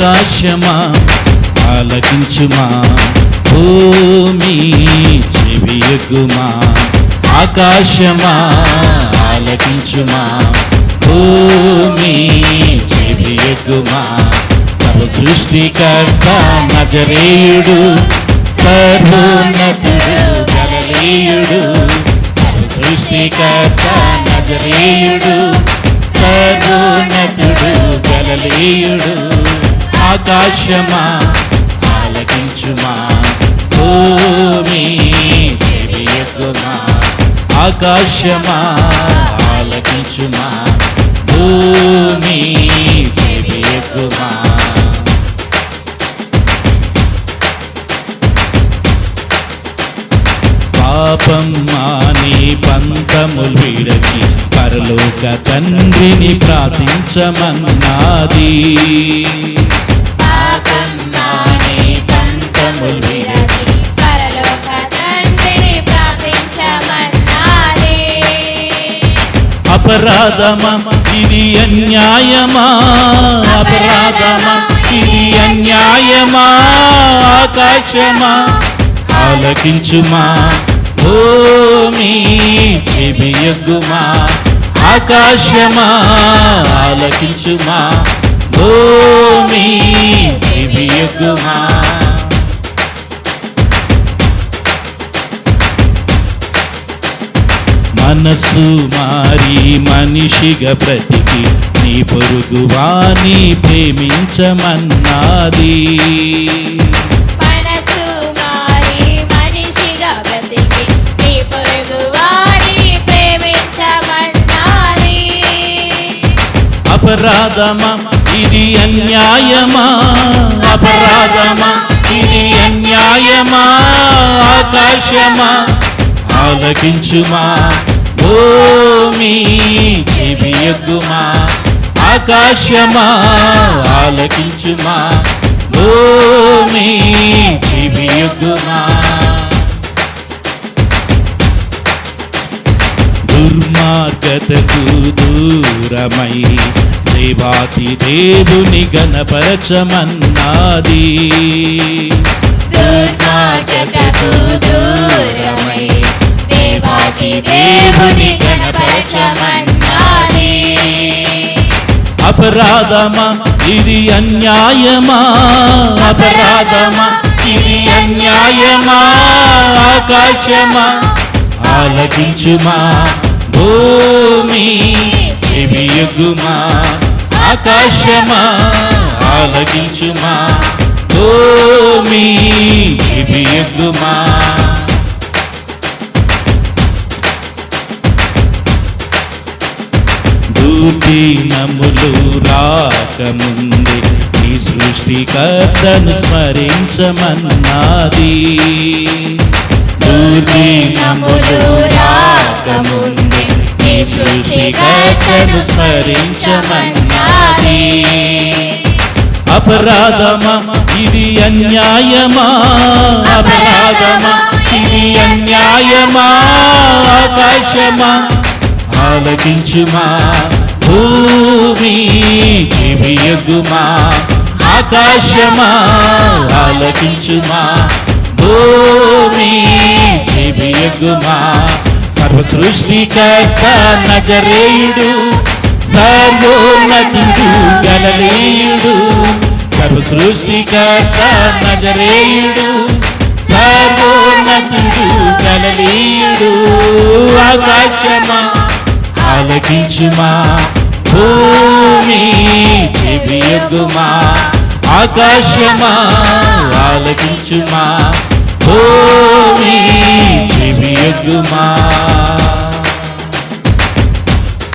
ఆకాశమా? ఆలకించుమా? భూమి చెవియగుమా ఆకాశమా? ఆలకించుమా? భూమి చెవియగుమా సర్వ సృష్టికర్త నజరేయుడు సర్వోన్నతుడు గలలీయుడు సృష్టికర్త నజరేయుడు సర్వోన్నతుడు గలలీయుడు. ఆకాశమా? ఆలకించుమా? భూమి చెవియకుమా ఆకాశమా? ఆలకించుమా? భూమి చెవియకుమా పాపం మాని పంతములు విడచి పరలోక తండ్రిని ప్రార్థించమన్నది. అపరాధమా? ఇది అన్యాయమా? అపరాధమా? ఇది అన్యాయమా? ఆకాశమా? ఆలకించుమా? భూమి చెవియగుమా ఆకాశమా? ఆలకించుమా? భూమి చెవియగుమా మనసు మారి మనిషిగా బ్రతికి నీ పొరుగువాని ప్రేమించమన్నది. అపరాధమా? ఇది అన్యాయమా? అపరాధమా? ఇది అన్యాయమా? ఆకాశమా? ఆలకించుమా? భూమి చెవియగుమా ఆకాశమా ఆలకించుమా. భూమి చెవియగుమా దుర్మార్గతకు దూరమై దేవాతి దేవుని గణపరచమన్నాది. దుర్మార్గతకు దూరమై అపరాధమా ఇది అన్యాయమా? అపరాధమా ఇది అన్యాయమా? ఆకాశమా ఆలకించుమా? భూమి చెవియగుమా ఆకాశమా ఆలకించుమా? భూమి చెవియగుమా దుర్దినములు రాకముందే నీ సృష్టికర్తను స్మరించమన్నది. దుర్దినములు రాకముందే నీ సృష్టికర్తను స్మరించమన్నది. అపరాధమా ఇది అన్యాయమా? అపరాధమా ఇది అన్యాయమా? ఆకాశమా? ఆలకించుమా? భూమి చెవియగుమా ఆకాశమా? ఆలకించుమా భూమి చెవియగుమా సర్వ సృష్టికర్త నజరేయుడు సర్వోన్నతుడు గలలేయుడు సర్వ సృష్టికర్త నజరేయుడు సర్వోన్నతుడు గలలేయుడు. ఆకాశమా? ఆలకించుమా భూమి చెవియగుమా ఆకాశమా ఆలకించుమా భూమి చెవియగుమా